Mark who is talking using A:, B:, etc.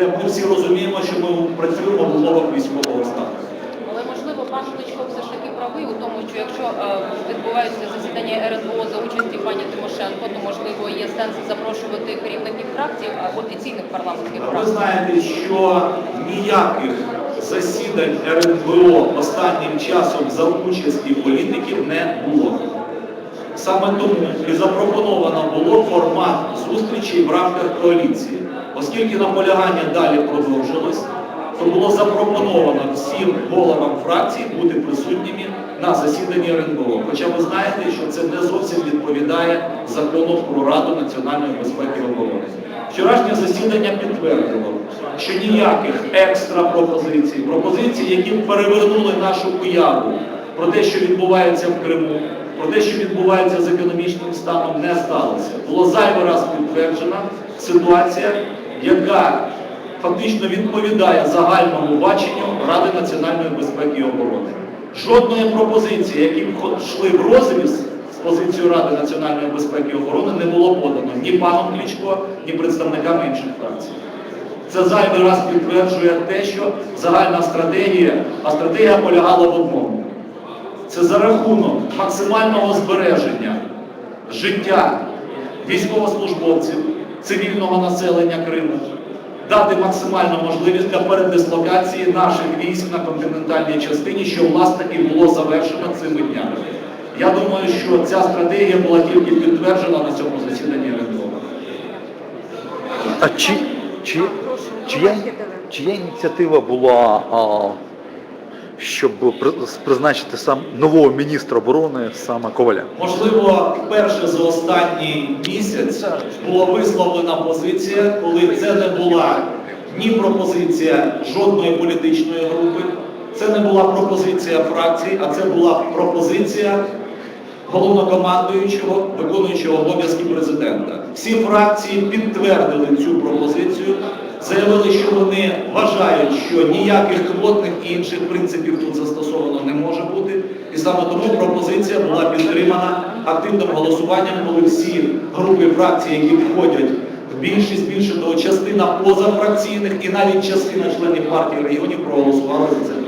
A: ми всі розуміємо, що ми працюємо в умовах військового стану.
B: Але можливо, пан Кличко все ж таки правий у тому, що якщо е, відбуваються засідання РНБО за участі пані Тимошенко, то можливо є сенс запрошувати керівників фракцій, офіційних парламентських
A: Ви знаєте, що ніяких засідань РНБО останнім часом за участі політиків не було. Саме тому і запропоновано було формат зустрічей в рамках коаліції. Оскільки наполягання далі продовжилось, то було запропоновано всім головам фракцій бути присутніми на засіданні РНБО. Хоча ви знаєте, що це не зовсім відповідає закону про Раду національної безпеки і оборони. Вчорашнє засідання підтвердило, що ніяких екстра пропозицій, пропозицій, які перевернули нашу уяву про те, що відбувається в Криму, про те, що відбувається з економічним станом, не сталося. Було зайвий раз підтверджена ситуація, яка фактично відповідає загальному баченню Ради національної безпеки і оборони. Жодної пропозиції, які б йшли в розріз з позицією Ради національної безпеки і оборони, не було подано ні паном Кличко, ні представниками інших фракцій. Це зайвий раз підтверджує те, що загальна стратегія, а стратегія полягала в одному. Це за рахунок максимального збереження життя військовослужбовців, цивільного населення Криму, дати максимальну можливість для передислокації наших військ на континентальній частині, що власне і було завершено цими днями. Я думаю, що ця стратегія була тільки підтверджена на цьому засіданні РНБО.
C: А чи, чи, чия, чия ініціатива була, а, щоб призначити сам нового міністра оборони саме Коваля?
A: Можливо, вперше за останній місяць була висловлена позиція, коли це не була ні пропозиція жодної політичної групи, це не була пропозиція фракції, а це була пропозиція головнокомандуючого, виконуючого обов'язки президента. Всі фракції підтвердили цю пропозицію, заявили, що вони вважають, що ніяких квотних і інших принципів тут застосовано не може бути. І саме тому пропозиція була підтримана активним голосуванням, коли всі групи фракцій, які входять в більшість, більше того, частина позафракційних і навіть частина членів партії регіонів проголосували за це.